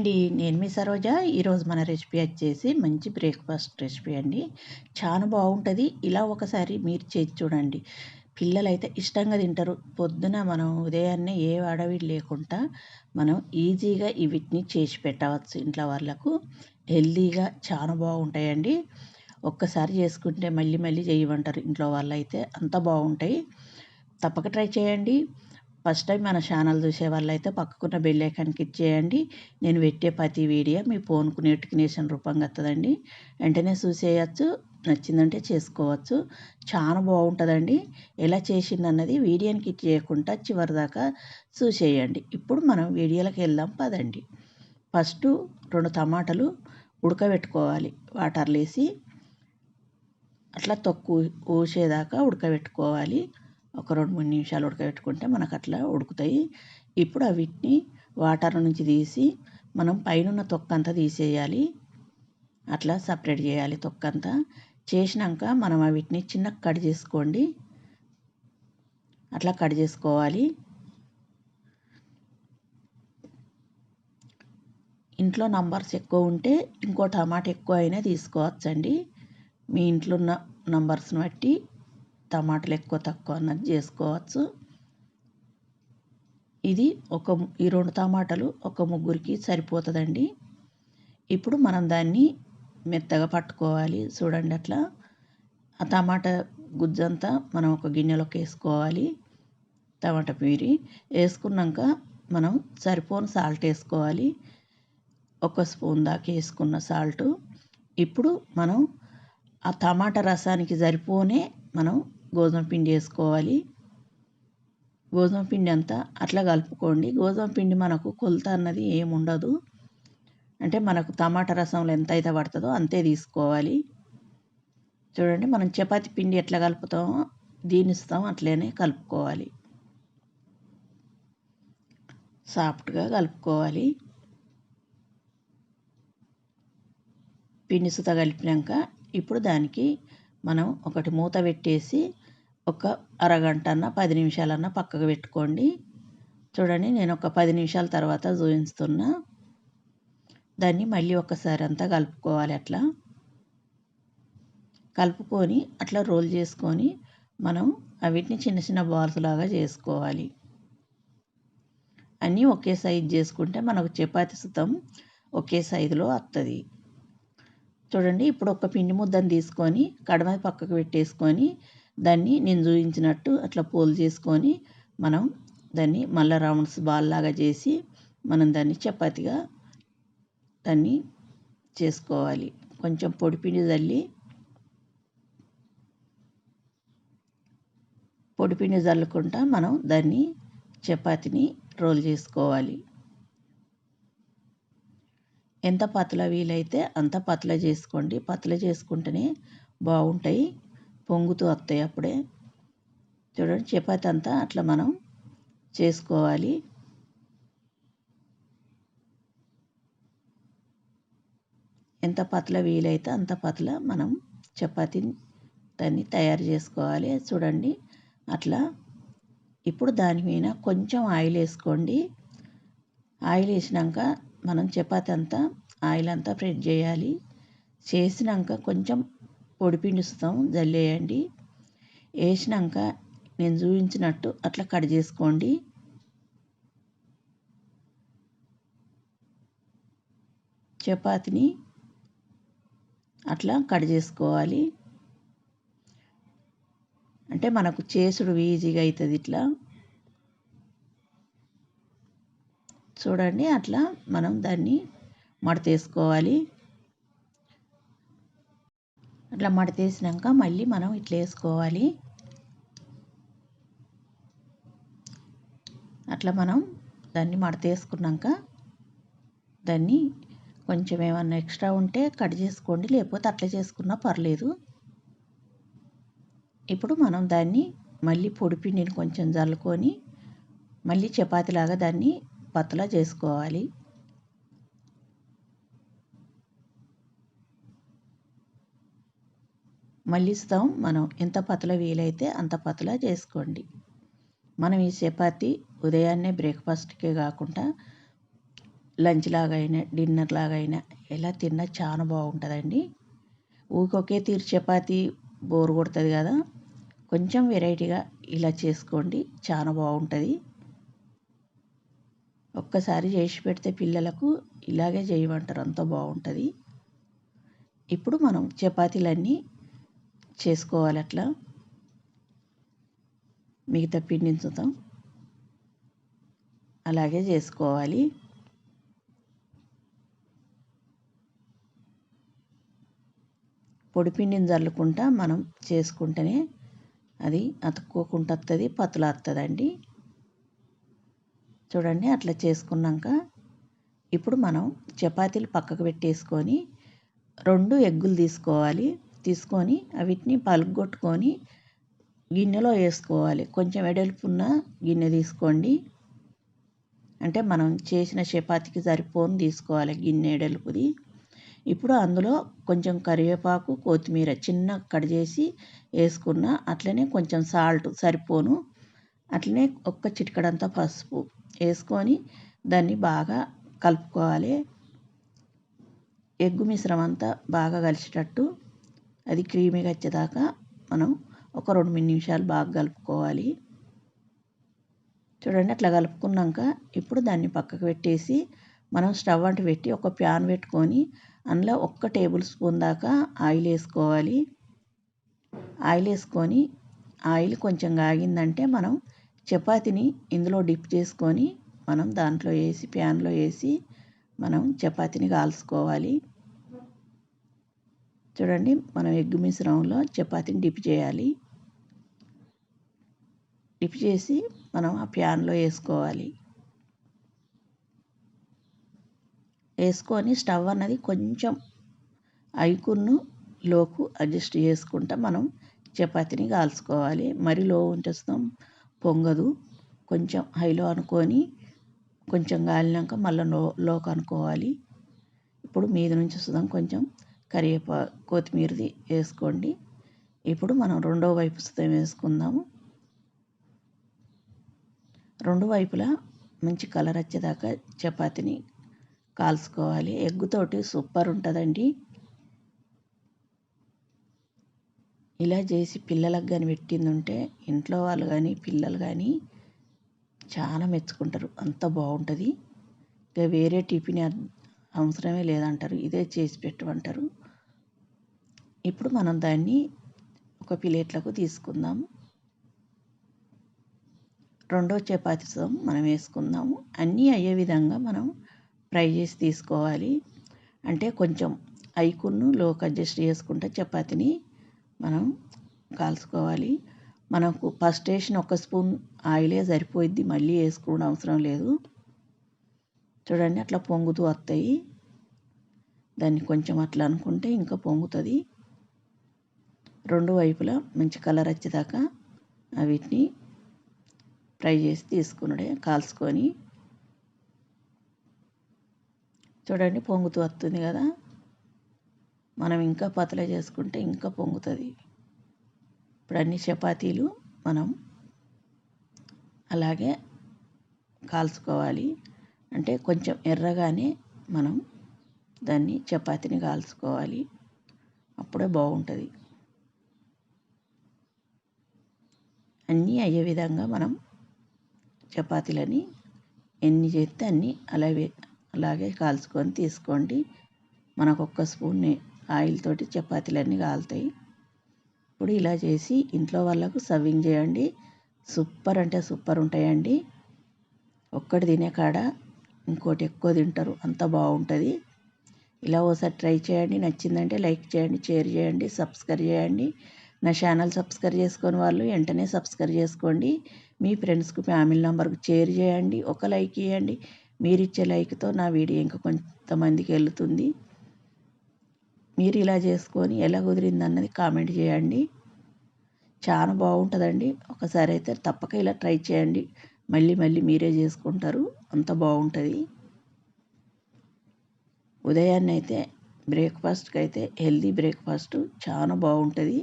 అండి. నేను మీ సరోజ. ఈరోజు మన రెసిపీ వచ్చేసి మంచి బ్రేక్ఫాస్ట్ రెసిపీ అండి. చాలా బాగుంటుంది ఇలా ఒకసారి మీరు చేసి చూడండి. పిల్లలైతే ఇష్టంగా తింటారు. పొద్దున మనం ఉదయాన్నే ఏ అడవి లేకుండా మనం ఈజీగా వీటిని చేసి పెట్టవచ్చు ఇంట్లో వాళ్ళకు. హెల్దీగా చాలా బాగుంటాయండి ఒక్కసారి చేసుకుంటే మళ్ళీ మళ్ళీ చేయమంటారు ఇంట్లో వాళ్ళు అయితే అంత బాగుంటాయి తప్పక ట్రై చేయండి. ఫస్ట్ టైం మన ఛానల్ చూసే వాళ్ళైతే పక్కకున్న బెల్ ఐకాన్కి ఇచ్చేయండి. నేను పెట్టే ప్రతి వీడియో మీ ఫోన్కు నోటిఫికేషన్ రూపంగా వస్తుందండి వెంటనే చూసేయచ్చు నచ్చిందంటే చేసుకోవచ్చు. చాలా బాగుంటుందండి. ఎలా చేసింది అన్నది వీడియోని కిట్ చేయకుండా చివరి దాకా చూసేయండి. ఇప్పుడు మనం వీడియోలోకి వెళ్దాం పదండి. ఫస్ట్ రెండు టమాటాలు ఉడకబెట్టుకోవాలి. వాటర్లో వేసి అట్లా తొక్కు ఊసేదాకా ఉడకబెట్టుకోవాలి. ఒక రెండు మూడు నిమిషాలు ఉడకబెట్టుకుంటే మనకు అట్లా ఉడుకుతాయి. ఇప్పుడు వీటిని వాటర్ నుంచి తీసి మనం పైన తొక్క అంతా తీసేయాలి. అట్లా సపరేట్ చేయాలి తొక్క అంతా చేసినాక మనం వీటిని చిన్న కట్ చేసుకోండి. అట్లా కట్ చేసుకోవాలి. ఇంట్లో నంబర్స్ ఎక్కువ ఉంటే ఇంకో టమాటా ఎక్కువ అయినా తీసుకోవచ్చండి. మీ ఇంట్లో ఉన్న నంబర్స్ని బట్టి టమాటాలు ఎక్కువ తక్కువ అన్నది చేసుకోవచ్చు. ఇది ఒక ఈ రెండు టమాటాలు ఒక ముగ్గురికి సరిపోతుందండి. ఇప్పుడు మనం దాన్ని మెత్తగా పట్టుకోవాలి. చూడండి అట్లా. ఆ టమాటా గుజ్జంతా మనం ఒక గిన్నెలోకి వేసుకోవాలి. టమాటా పీరి వేసుకున్నాక మనం సరిపోని సాల్ట్ వేసుకోవాలి. ఒక స్పూన్ దాకా వేసుకున్న సాల్ట్. ఇప్పుడు మనం ఆ టమాటా రసానికి సరిపోనే మనం గోధుమ పిండి వేసుకోవాలి. గోధుమ పిండి అంతా అట్లా కలుపుకోండి. గోధుమ పిండి మనకు కొలత అన్నది ఏమి ఉండదు. అంటే మనకు టమాటా రసంలో ఎంత అయితే పడుతుందో అంతే తీసుకోవాలి. చూడండి మనం చపాతి పిండి ఎట్లా కలుపుతామో దీని ఇస్తాం అట్లనే కలుపుకోవాలి. సాఫ్ట్గా కలుపుకోవాలి. పిండి సుత కలిపినాక ఇప్పుడు దానికి మనం ఒకటి మూత పెట్టేసి ఒక అరగంట అన్న పది నిమిషాలన్నా పక్కకు పెట్టుకోండి. చూడండి నేను ఒక పది నిమిషాల తర్వాత చూపిస్తున్నా. దాన్ని మళ్ళీ ఒకసారి అంతా కలుపుకోవాలి అట్లా. కలుపుకొని అట్లా రోల్ చేసుకొని మనం వీటిని చిన్న చిన్న బాల్స్ లాగా చేసుకోవాలి. అన్నీ ఒకే సైజ్ చేసుకుంటే మనకు చపాతి సుతం ఒకే సైజులో వస్తుంది చూడండి ఇప్పుడు ఒక పిండి ముద్దను తీసుకొని కడమ పక్కకు పెట్టేసుకొని దాన్ని నేను చూపించినట్టు అట్లా పోల్ చేసుకొని మనం దాన్ని మళ్ళీ రౌండ్స్ బాల్ లాగా చేసి మనం దాన్ని చపాతిగా దాన్ని చేసుకోవాలి. కొంచెం పొడిపిండి చల్లి పొడిపిండి చల్లుకుంటా మనం దాన్ని చపాతిని రోల్ చేసుకోవాలి. ఎంత పతల వీలైతే అంత పతల చేసుకోండి. పతల చేసుకుంటేనే బాగుంటాయి. పొంగుతూ వస్తాయి అప్పుడే. చూడండి చపాతి అంతా అట్లా మనం చేసుకోవాలి. ఎంత పతల వీలైతే అంత పతల మనం చపాతి దాన్ని తయారు చేసుకోవాలి. చూడండి అట్లా. ఇప్పుడు దాని మీద కొంచెం ఆయిల్ వేసుకోండి. ఆయిల్ వేసినాక మనం చపాతి అంతా ఆయిల్ అంతా ఫ్రెడ్ చేయాలి. చేసినాక కొంచెం పొడిపిండి ఇస్తాం జల్లేయండి. వేసినాక నేను చూపించినట్టు అట్లా కట్ చేసుకోండి. చపాతిని అట్లా కట్ చేసుకోవాలి. అంటే మనకు చేసుడు ఈజీగా అవుతుంది ఇట్లా. చూడండి అట్లా మనం దాన్ని మడతేసుకోవాలి. అట్లా మడతేసినాక మళ్ళీ మనం ఇట్లా వేసుకోవాలి. అట్లా మనం దాన్ని మడతేసుకున్నాక దాన్ని కొంచెం ఏమన్నా ఎక్స్ట్రా ఉంటే కట్ చేసుకోండి లేకపోతే అట్లా చేసుకున్నా పర్లేదు. ఇప్పుడు మనం దాన్ని మళ్ళీ పొడిపిండిని కొంచెం జల్లుకొని మళ్ళీ చపాతీలాగా దాన్ని పతలా చేసుకోవాలి. మళ్ళిస్తాం మనం ఎంత పతల వీలైతే అంత పతల చేసుకోండి. మనం ఈ చపాతి ఉదయాన్నే బ్రేక్ఫాస్ట్కే కాకుండా లంచ్ లాగైనా డిన్నర్ లాగైనా ఎలా తిన్నా చాలా బాగుంటుందండి. ఊకొకే తీరు చపాతి బోర్ కొడుతుంది కదా. కొంచెం వెరైటీగా ఇలా చేసుకోండి. చాలా బాగుంటుంది. ఒక్కసారి చేసి పెడితే పిల్లలకు ఇలాగే చేయమంటారు. అంత బాగుంటుంది. ఇప్పుడు మనం చపాతీలన్నీ చేసుకోవాలి అట్లా. మిగతా పిండిని అలాగే చేసుకోవాలి. పొడి పిండిని చల్లుకుంటా మనం చేసుకుంటేనే అది అతుక్కోకుండా వస్తుంది పతలా వస్తుందండి చూడండి అట్లా చేసుకున్నాక ఇప్పుడు మనం చపాతీలు పక్కకు పెట్టేసుకొని రెండు ఎగ్గులు తీసుకోవాలి. తీసుకొని వీటిని పలుగొట్టుకొని గిన్నెలో వేసుకోవాలి. కొంచెం వెడల్పున్న గిన్నె తీసుకోండి. అంటే మనం చేసిన చపాతీకి సరిపోను తీసుకోవాలి గిన్నె వెడల్పుది. ఇప్పుడు అందులో కొంచెం కరివేపాకు కొత్తిమీర చిన్న కట్ చేసి వేసుకున్న అట్లనే కొంచెం సాల్ట్ సరిపోను. అట్లనే ఒక్క చిటికడంతా పసుపు వేసుకొని దాన్ని బాగా కలుపుకోవాలి. ఎగ్గు మిశ్రమం అంతా బాగా కలిసేటట్టు అది క్రీమీగా వచ్చేదాకా మనం ఒక రెండు మూడు నిమిషాలు బాగా కలుపుకోవాలి. చూడండి అట్లా కలుపుకున్నాక ఇప్పుడు దాన్ని పక్కకు పెట్టేసి మనం స్టవ్ అంటు పెట్టి ఒక ప్యాన్ పెట్టుకొని అందులో ఒక్క టేబుల్ స్పూన్ దాకా ఆయిల్ వేసుకోవాలి. ఆయిల్ వేసుకొని ఆయిల్ కొంచెం కాగిందంటే మనం చపాతీని ఇందులో డిప్ చేసుకొని మనం దాంట్లో వేసి ప్యాన్లో వేసి మనం చపాతీని కాల్చుకోవాలి. చూడండి మనం ఎగ్ మిశ్రమంలో చపాతీని డిప్ చేయాలి. డిప్ చేసి మనం ఆ ప్యాన్లో వేసుకోవాలి. వేసుకొని స్టవ్ అన్నది కొంచెం ఐకున్ను లోకు అడ్జస్ట్ చేసుకుంటా మనం చపాతీని కాల్చుకోవాలి. మరి లో ఉంచేస్తాం పొంగదు. కొంచెం హైలో అనుకొని కొంచెం కాలినాక మళ్ళీ లో లోకి అనుకోవాలి ఇప్పుడు మీద నుంచి వస్తుందాం కొంచెం కరివేపా కొత్తిమీరది వేసుకోండి. ఇప్పుడు మనం రెండో వైపు సుతం వేసుకుందాము. రెండు వైపులా మంచి కలర్ వచ్చేదాకా చపాతీని కాల్చుకోవాలి. ఎగ్గుతోటి సూపర్ ఉంటుందండి. ఇలా చేసి పిల్లలకు కానీ పెట్టింది ఉంటే ఇంట్లో వాళ్ళు కానీ పిల్లలు కానీ చాలా మెచ్చుకుంటారు. అంత బాగుంటుంది. ఇంకా వేరే టిఫిన్ అవసరమే లేదంటారు. ఇదే చేసి పెట్టమంటారు. ఇప్పుడు మనం దాన్ని ఒక ప్లేట్లకు తీసుకుందాం. రెండో చపాతీతో మనం వేసుకుందాము. అన్నీ అయ్యే విధంగా మనం ఫ్రై చేసి తీసుకోవాలి. అంటే కొంచెం ఐకున్ను లోకి అడ్జస్ట్ చేసుకుంటే చపాతీని మనం కాల్చుకోవాలి. మనకు ఫస్ట్ వేసిన ఒక స్పూన్ ఆయిలే సరిపోయిద్ది. మళ్ళీ వేసుకోవడం అవసరం లేదు. చూడండి అట్లా పొంగుతూ వస్తాయి. దాన్ని కొంచెం అట్లా అనుకుంటే ఇంకా పొంగుతుంది. రెండు వైపులా మంచి కలర్ వచ్చేదాకా వీటిని ఫ్రై చేసి తీసుకున్నాడే కాల్చుకొని. చూడండి పొంగుతూ వస్తుంది కదా. మనం ఇంకా పతల చేసుకుంటే ఇంకా పొంగుతుంది. ఇప్పుడు అన్ని చపాతీలు మనం అలాగే కాల్చుకోవాలి. అంటే కొంచెం ఎర్రగానే మనం దాన్ని చపాతీని కాల్చుకోవాలి. అప్పుడే బాగుంటుంది. అన్నీ అయ్యే విధంగా మనం చపాతీలని ఎన్ని చేస్తే అన్నీ అలాగే అలాగే కాల్చుకొని తీసుకోండి. మనకు ఒక్క స్పూన్ ఆయిల్ తోటి చపాతీలన్నీ కాలుతాయి. ఇప్పుడు ఇలా చేసి ఇంట్లో వాళ్ళకు సర్వింగ్ చేయండి. సూపర్ అంటే సూపర్ ఉంటాయండి. ఒక్కటి తినే కాడ ఇంకోటి ఎక్కువ తింటారు. అంత బాగుంటుంది. ఇలా ఒకసారి ట్రై చేయండి. నచ్చిందంటే లైక్ చేయండి షేర్ చేయండి సబ్స్క్రైబ్ చేయండి. నా ఛానల్ సబ్స్క్రైబ్ చేసుకొని వాళ్ళు వెంటనే సబ్స్క్రైబ్ చేసుకోండి. మీ ఫ్రెండ్స్కి ఫ్యామిలీ నెంబర్కు షేర్ చేయండి. ఒక లైక్ ఇవ్వండి మీరు ఇచ్చే లైక్తో నా వీడియో ఇంకా కొంతమందికి వెళ్తుంది. మీరు ఇలా చేసుకొని ఎలా కుదిరింది అన్నది కామెంట్ చేయండి. చాలా బాగుంటుందండి. ఒకసారి అయితే తప్పక ఇలా ట్రై చేయండి. మళ్ళీ మళ్ళీ మీరే చేసుకుంటారు. అంత బాగుంటుంది. ఉదయాన్నే అయితే బ్రేక్ఫాస్ట్కి అయితే హెల్దీ బ్రేక్ఫాస్ట్. చాలా బాగుంటుంది.